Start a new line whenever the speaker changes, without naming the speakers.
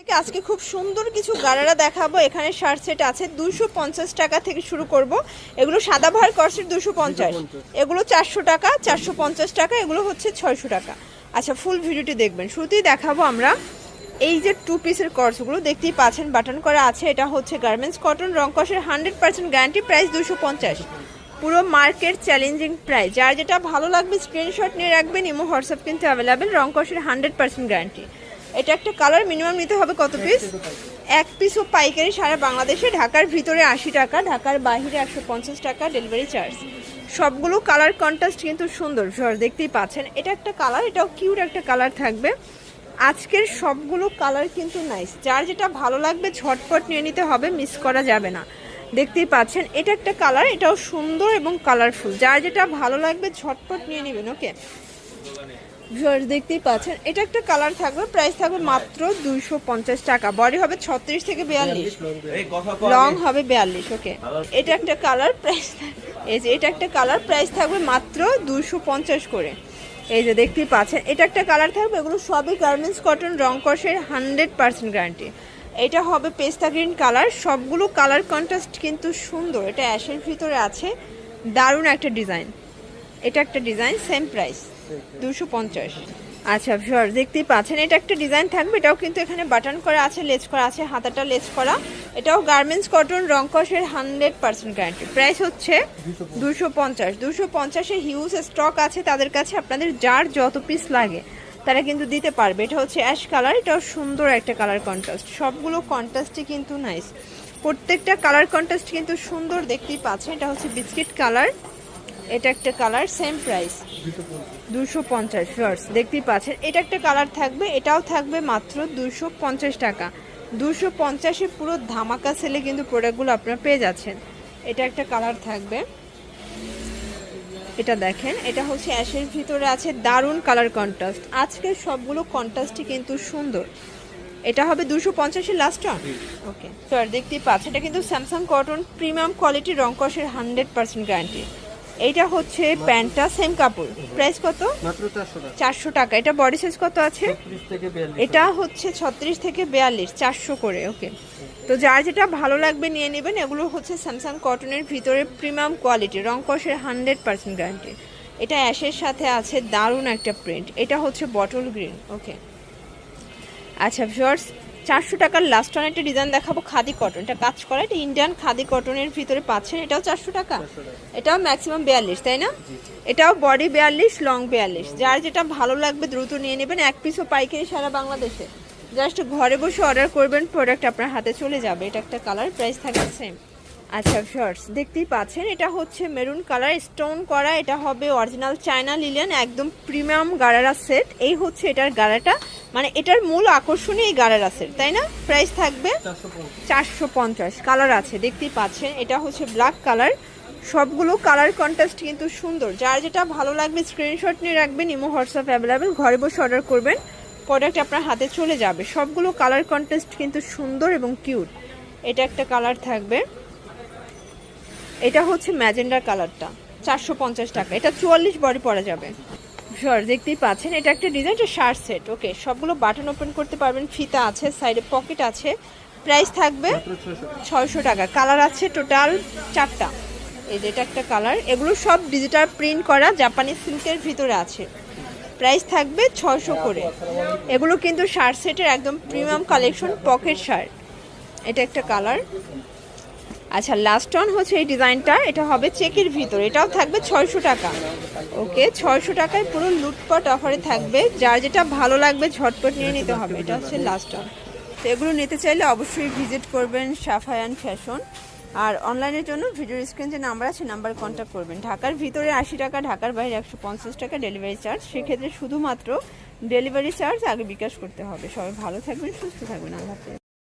থেকে আজকে খুব সুন্দর কিছু গারারা দেখাবো। এখানে শার্ট সেট আছে দুশো পঞ্চাশ টাকা থেকে শুরু করব। এগুলো সাদা ভার করসেট দুশো পঞ্চাশ। এগুলো চারশো টাকা চারশো পঞ্চাশ টাকা এগুলো হচ্ছে ছয়শো টাকা। আচ্ছা ফুল ভিডিওটি দেখবেন। শুরুতেই দেখাবো আমরা এই যে টু পিসের কর্সগুলো দেখতেই পাচ্ছেন বাটন করা আছে। এটা হচ্ছে গার্মেন্টস কটন রংকসের হান্ড্রেড পার্সেন্ট গ্যারান্টি প্রাইস দুশো পঞ্চাশ। পুরো মার্কেট চ্যালেঞ্জিং প্রাইস যার যেটা ভালো লাগবে স্ক্রিনশট নিয়ে রাখবেন ইমো হোয়াটসঅ্যাপ কিন্তু অ্যাভেলেবেল রংকসের হান্ড্রেড পার্সেন্ট গ্যারান্টি এটা একটা কালার মিনিমাম নিতে হবে কত পিস এক পিস ও পাইকারি সারা বাংলাদেশে ঢাকার ভিতরে আশি টাকা ঢাকার বাইরে একশো পঞ্চাশ টাকা ডেলিভারি চার্জ সবগুলো কালার কন্ট্রাস্ট কিন্তু সুন্দর দেখতেই পাচ্ছেন। এটা একটা কালার এটাও কিউট একটা কালার থাকবে। আজকের সবগুলো কালার কিন্তু নাইস যার যেটা ভালো লাগবে ঝটপট নিয়ে নিতে হবে মিস করা যাবে না। দেখতেই পাচ্ছেন এটা একটা কালার এটাও সুন্দর এবং কালারফুল যার যেটা ভালো লাগবে ঝটপট নিয়ে নেবেন ওকে ভিউয়ার্স দেখতেই পাচ্ছেন এটা একটা কালার থাকবে প্রাইস থাকবে মাত্র দুইশো পঞ্চাশ টাকা। বডি হবে ছত্রিশ থেকে বিয়াল্লিশ। লং হবে বিয়াল্লিশ ওকে এটা একটা কালার প্রাইস এই যে এটা একটা কালার প্রাইস থাকবে মাত্র দুশো পঞ্চাশ করে। এই যে দেখতেই পাচ্ছেন এটা একটা কালার থাকবে এগুলো সবই গার্মেন্টস কটন রং কষের হান্ড্রেড পার্সেন্ট গ্যারান্টি এটা হবে পেস্তা গ্রিন কালার সবগুলো কালার কন্ট্রাস্ট কিন্তু সুন্দর এটা অ্যাশের ভিতরে আছে দারুণ একটা ডিজাইন এটা একটা ডিজাইন সেম প্রাইস দুশো পঞ্চাশ। আচ্ছা ভিউয়ার দেখতেই পাচ্ছেন এটা একটা ডিজাইন থাকবে এটাও কিন্তু এখানে বাটন করা আছে লেজ করা আছে হাতাটা লেজ করা। এটাও গার্মেন্টস কটন রংকসের হান্ড্রেড পার্সেন্ট গ্যারান্টি প্রাইস হচ্ছে দুশো পঞ্চাশ। দুশো পঞ্চাশে। হিউজ স্টক আছে তাদের কাছে আপনাদের যার যত পিস লাগে তারা কিন্তু দিতে পারবে। এটা হচ্ছে অ্যাশ কালার এটাও সুন্দর একটা কালার কন্ট্রাস্ট সবগুলো কন্ট্রাস্টই কিন্তু নাইস প্রত্যেকটা কালার কন্ট্রাস্ট কিন্তু সুন্দর দেখতেই পাচ্ছেন এটা হচ্ছে বিস্কিট কালার এটা একটা কালার সেম প্রাইস দুশো পঞ্চাশ ফার্স দেখতেই পাচ্ছেন। এটা একটা কালার থাকবে এটাও থাকবে মাত্র দুশো পঞ্চাশ টাকা। দুশো পঞ্চাশে পুরো ধামাকা সেলে কিন্তু প্রোডাক্টগুলো আপনারা পেয়ে যাচ্ছেন। এটা একটা কালার থাকবে। এটা দেখেন এটা হচ্ছে অ্যাশের ভিতরে আছে দারুণ কালার কন্ট্রাস্ট আজকের সবগুলো কন্ট্রাস্টই কিন্তু সুন্দর। এটা হবে দুশো পঞ্চাশের লাস্ট ওয়ান ওকে আর দেখতেই পাচ্ছেন। এটা কিন্তু স্যামসাং কটন প্রিমিয়াম কোয়ালিটি রংকসের হান্ড্রেড পার্সেন্ট গ্যারান্টি এইটা হচ্ছে প্যান্টটা সেম কাপড়। প্রাইস কত?
চারশো টাকা।
এটা বডি সাইজ কত আছে? এটা হচ্ছে ছত্রিশ থেকে বিয়াল্লিশ চারশো করে ওকে তো যার যেটা ভালো লাগবে নিয়ে নেবেন এগুলো হচ্ছে স্যামসাং কটনের ভিতরে প্রিমিয়াম কোয়ালিটি রংকসের হান্ড্রেড পার্সেন্ট গ্যারান্টি এটা অ্যাশের সাথে আছে দারুণ একটা প্রিন্ট এটা হচ্ছে বটল গ্রিন ওকে আচ্ছা ভিউয়ার্স চারশো টাকার লাস্ট ওয়ান একটা ডিজাইন দেখাবো খাদি কটন এটা কাজ করা এটা ইন্ডিয়ান খাদি কটনের ভিতরে পাচ্ছেন এটাও চারশো টাকা। এটাও ম্যাক্সিমাম বিয়াল্লিশ তাই না? এটাও বডি বিয়াল্লিশ লং বিয়াল্লিশ। যার যেটা ভালো লাগবে দ্রুত নিয়ে নেবেন এক পিসও পাইকারি সারা বাংলাদেশে। জাস্ট ঘরে বসে অর্ডার করবেন প্রোডাক্ট আপনার হাতে চলে যাবে। এটা একটা কালার প্রাইস থাকে সেম আচ্ছা শর্টস দেখতেই পাচ্ছেন, এটা হচ্ছে মেরুন কালার স্টোন করা। এটা হবে অরিজিনাল চায়না লিলেন একদম প্রিমিয়াম গারারা সেট এই হচ্ছে এটার গারাটা। মানে এটার মূল আকর্ষণই এই গারারা সেট তাই না? প্রাইস থাকবে
চারশো পঞ্চাশ।
চারশো পঞ্চাশ কালার আছে, দেখতেই পাচ্ছেন। এটা হচ্ছে ব্ল্যাক কালার সবগুলো কালার কন্ট্রাস্ট কিন্তু সুন্দর। যার যেটা ভালো লাগবে স্ক্রিনশট নিয়ে রাখবেন, ইমো, হোয়াটসঅ্যাপ অ্যাভেলেবেল ঘরে বসে অর্ডার করবেন। প্রোডাক্ট আপনার হাতে চলে যাবে। সবগুলো কালার কন্ট্রাস্ট কিন্তু সুন্দর এবং কিউট এটা একটা কালার থাকবে। এটা হচ্ছে ম্যাজেন্ডার কালারটা, চারশো পঞ্চাশ টাকা। এটা চুয়াল্লিশ বডি পরা যাবে। শর দেখতেই পাচ্ছেন, এটা একটা ডিজাইন এটা শার্ট সেট ওকে সবগুলো বাটন ওপেন করতে পারবেন, ফিতা আছে সাইডে পকেট আছে প্রাইস থাকবে
ছয়শো টাকা।
কালার আছে টোটাল চারটা। এই যে এটা একটা কালার এগুলো সব ডিজিটাল প্রিন্ট করা জাপানি সিল্কের ভিতরে আছে। প্রাইস থাকবে ছয়শো করে। এগুলো কিন্তু শার্ট সেটের একদম প্রিমিয়াম কালেকশন পকেট শার্ট এটা একটা কালার আচ্ছা লাস্ট ওয়ান হচ্ছে এই ডিজাইনটা। এটা হবে চেকের ভিতর। এটাও থাকবে ছয়শো টাকা। ওকে, ছয়শো টাকায় পুরো লুটপট অফারে থাকবে। যার যেটা ভালো লাগবে ঝটপট নিয়ে নিতে হবে। এটা হচ্ছে লাস্ট ওয়ান তো এগুলো নিতে চাইলে অবশ্যই ভিজিট করবেন সাফায়ান ফ্যাশন আর অনলাইনের জন্য ভিডিও স্ক্রিন যে নাম্বার আছে নাম্বার কন্ট্যাক্ট করবেন। ঢাকার ভিতরে আশি টাকা, ঢাকার বাইরে একশো পঞ্চাশ টাকা ডেলিভারি চার্জ সেক্ষেত্রে শুধুমাত্র ডেলিভারি চার্জ আগে বিকাশ করতে হবে। সবাই ভালো থাকবেন, সুস্থ থাকবেন। আল্লাহ